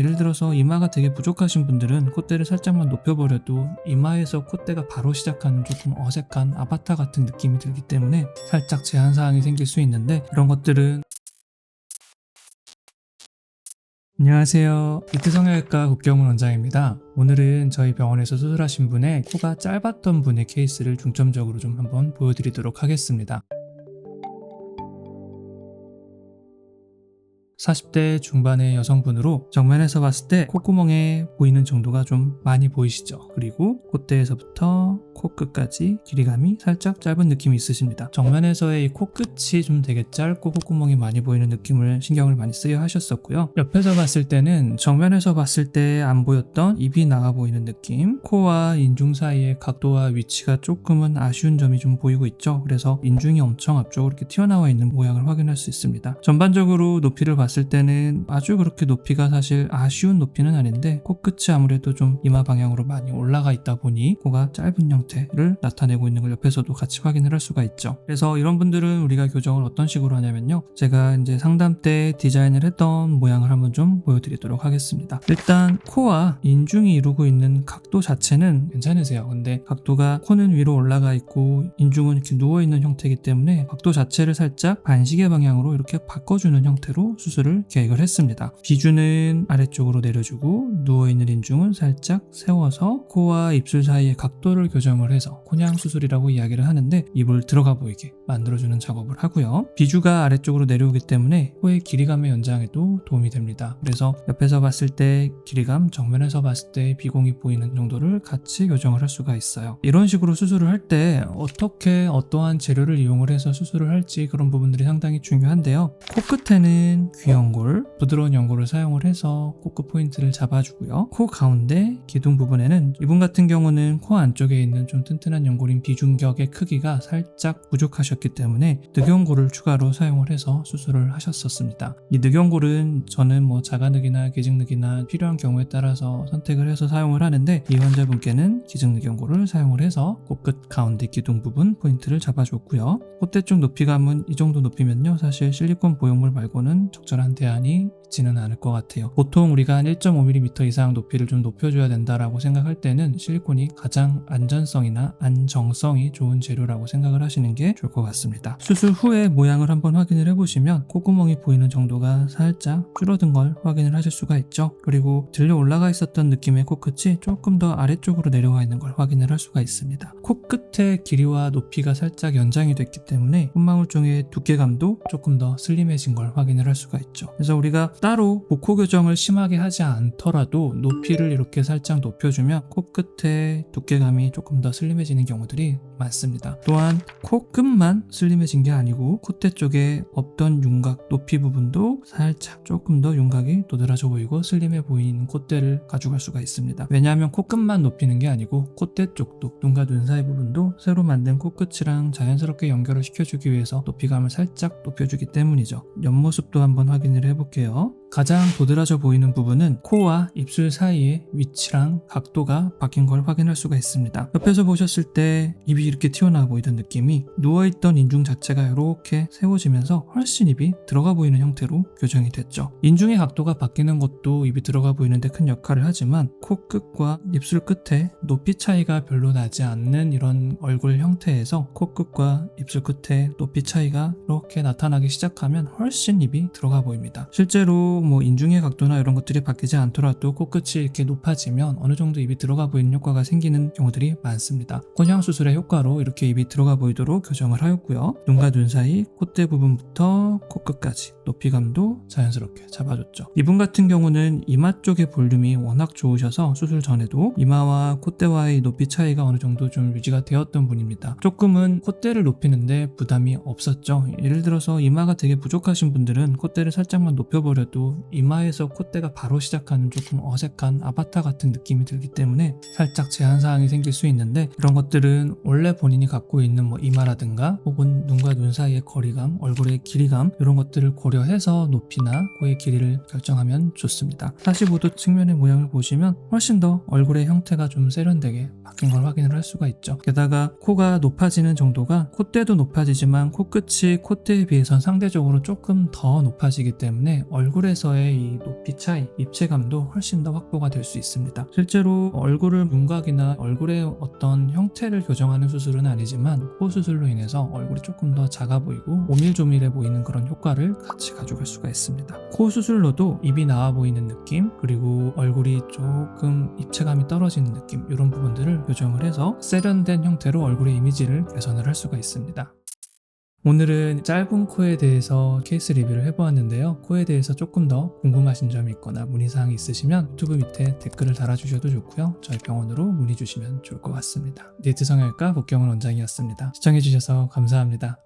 예를 들어서 이마가 되게 부족하신 분들은 콧대를 살짝만 높여버려도 이마에서 콧대가 바로 시작하는 조금 어색한 아바타 같은 느낌이 들기 때문에 살짝 제한사항이 생길 수 있는데 그런 것들은 안녕하세요. 이트 성형외과 국경훈 원장입니다. 오늘은 저희 병원에서 수술하신 분의 코가 짧았던 분의 케이스를 중점적으로 좀 한번 보여드리도록 하겠습니다. 40대 중반의 여성분으로 정면에서 봤을 때 콧구멍에 보이는 정도가 좀 많이 보이시죠? 그리고 콧대에서부터 코끝까지 길이감이 살짝 짧은 느낌이 있으십니다. 정면에서의 이 코끝이 좀 되게 짧고 콧구멍이 많이 보이는 느낌을 신경을 많이 쓰여 하셨었고요. 옆에서 봤을 때는 정면에서 봤을 때 안 보였던 입이 나와 보이는 느낌, 코와 인중 사이의 각도와 위치가 조금은 아쉬운 점이 좀 보이고 있죠. 그래서 인중이 엄청 앞쪽으로 이렇게 튀어나와 있는 모양을 확인할 수 있습니다. 전반적으로 높이를 봤을 때는 아주 그렇게 높이가 사실 아쉬운 높이는 아닌데 코끝이 아무래도 좀 이마 방향으로 많이 올라가 있다 보니 코가 짧은 형태를 나타내고 있는 걸 옆에서도 같이 확인을 할 수가 있죠. 그래서 이런 분들은 우리가 교정을 어떤 식으로 하냐면요. 제가 이제 상담 때 디자인을 했던 모양을 한번 좀 보여드리도록 하겠습니다. 일단 코와 인중이 이루고 있는 각도 자체는 괜찮으세요. 근데 각도가 코는 위로 올라가 있고 인중은 이렇게 누워 있는 형태이기 때문에 각도 자체를 살짝 반시계 방향으로 이렇게 바꿔주는 형태로 수술 을 계획을 했습니다. 비주는 아래쪽으로 내려주고 누워 있는 인중은 살짝 세워서 코와 입술 사이의 각도를 교정을 해서 곤양 수술이라고 이야기를 하는데 입을 들어가 보이게 만들어주는 작업을 하고요. 비주가 아래쪽으로 내려오기 때문에 코의 길이감의 연장에도 도움이 됩니다. 그래서 옆에서 봤을 때 길이감, 정면에서 봤을 때 비공이 보이는 정도를 같이 교정을 할 수가 있어요. 이런 식으로 수술을 할 때 어떻게 어떠한 재료를 이용을 해서 수술을 할지 그런 부분들이 상당히 중요한데요. 코끝에는 귀 연골, 부드러운 연골을 사용을 해서 코끝 포인트를 잡아주고요. 코 가운데 기둥 부분에는 이분 같은 경우는 코 안쪽에 있는 좀 튼튼한 연골인 비중격의 크기가 살짝 부족하셨기 때문에 늑연골을 추가로 사용을 해서 수술을 하셨었습니다. 이 늑연골은 저는 뭐 자가늑이나 기증늑이나 필요한 경우에 따라서 선택을 해서 사용을 하는데 이 환자분께는 기증늑연골을 사용을 해서 코끝 가운데 기둥 부분 포인트를 잡아줬고요. 콧대 쪽 높이 감은 이 정도 높이면요. 사실 실리콘 보형물 말고는 적절한 대안이 있지는 않을 것 같아요. 보통 우리가 한 1.5mm 이상 높이를 좀 높여줘야 된다라고 생각할 때는 실리콘이 가장 안전성이나 안정성이 좋은 재료라고 생각을 하시는 게 좋을 것 같습니다. 수술 후에 모양을 한번 확인을 해보시면 콧구멍이 보이는 정도가 살짝 줄어든 걸 확인을 하실 수가 있죠. 그리고 들려 올라가 있었던 느낌의 코끝이 조금 더 아래쪽으로 내려와 있는 걸 확인을 할 수가 있습니다. 코끝의 길이와 높이가 살짝 연장이 됐기 때문에 콧망울종의 두께감도 조금 더 슬림해진 걸 확인을 할 수가 있죠. 그래서 우리가 따로 복코 교정을 심하게 하지 않더라도 높이를 이렇게 살짝 높여주면 코끝의 두께감이 조금 더 슬림해지는 경우들이 많습니다. 또한 코끝만 슬림해진 게 아니고 콧대 쪽에 없던 윤곽 높이 부분도 살짝 조금 더 윤곽이 도드라져 보이고 슬림해 보이는 콧대를 가져갈 수가 있습니다. 왜냐하면 코끝만 높이는 게 아니고 콧대 쪽도 눈과 눈 사이 부분도 새로 만든 코끝이랑 자연스럽게 연결을 시켜주기 위해서 높이감을 살짝 높여주기 때문이죠. 옆모습도 한번 확인을 해볼게요. Tchau! 가장 도드라져 보이는 부분은 코와 입술 사이의 위치랑 각도가 바뀐 걸 확인할 수가 있습니다. 옆에서 보셨을 때 입이 이렇게 튀어나와 보이던 느낌이 누워있던 인중 자체가 이렇게 세워지면서 훨씬 입이 들어가 보이는 형태로 교정이 됐죠. 인중의 각도가 바뀌는 것도 입이 들어가 보이는데 큰 역할을 하지만 코 끝과 입술 끝에 높이 차이가 별로 나지 않는 이런 얼굴 형태에서 코 끝과 입술 끝에 높이 차이가 이렇게 나타나기 시작하면 훨씬 입이 들어가 보입니다. 실제로 뭐 인중의 각도나 이런 것들이 바뀌지 않더라도 코끝이 이렇게 높아지면 어느 정도 입이 들어가 보이는 효과가 생기는 경우들이 많습니다. 곤양 수술의 효과로 이렇게 입이 들어가 보이도록 교정을 하였고요. 눈과 눈 사이 콧대 부분부터 코끝까지 높이감도 자연스럽게 잡아줬죠. 이분 같은 경우는 이마 쪽의 볼륨이 워낙 좋으셔서 수술 전에도 이마와 콧대와의 높이 차이가 어느 정도 좀 유지가 되었던 분입니다. 조금은 콧대를 높이는데 부담이 없었죠. 예를 들어서 이마가 되게 부족하신 분들은 콧대를 살짝만 높여버려도 이마에서 콧대가 바로 시작하는 조금 어색한 아바타 같은 느낌이 들기 때문에 살짝 제한사항이 생길 수 있는데 그런 것들은 원래 본인이 갖고 있는 뭐 이마라든가 혹은 눈과 눈 사이의 거리감, 얼굴의 길이감 이런 것들을 고려해서 높이나 코의 길이를 결정하면 좋습니다. 45도 측면의 모양을 보시면 훨씬 더 얼굴의 형태가 좀 세련되게 바뀐 걸 확인을 할 수가 있죠. 게다가 코가 높아지는 정도가 콧대도 높아지지만 코끝이 콧대에 비해선 상대적으로 조금 더 높아지기 때문에 얼굴에 코에서의 이 높이 차이, 입체감도 훨씬 더 확보가 될 수 있습니다. 실제로 얼굴을 윤곽이나 얼굴의 어떤 형태를 교정하는 수술은 아니지만 코 수술로 인해서 얼굴이 조금 더 작아 보이고 오밀조밀해 보이는 그런 효과를 같이 가져갈 수가 있습니다. 코 수술로도 입이 나와 보이는 느낌 그리고 얼굴이 조금 입체감이 떨어지는 느낌 이런 부분들을 교정을 해서 세련된 형태로 얼굴의 이미지를 개선을 할 수가 있습니다. 오늘은 짧은 코에 대해서 케이스 리뷰를 해보았는데요. 코에 대해서 조금 더 궁금하신 점이 있거나 문의사항이 있으시면 유튜브 밑에 댓글을 달아주셔도 좋고요. 저희 병원으로 문의 주시면 좋을 것 같습니다. 네트 성형외과 복경원 원장이었습니다. 시청해주셔서 감사합니다.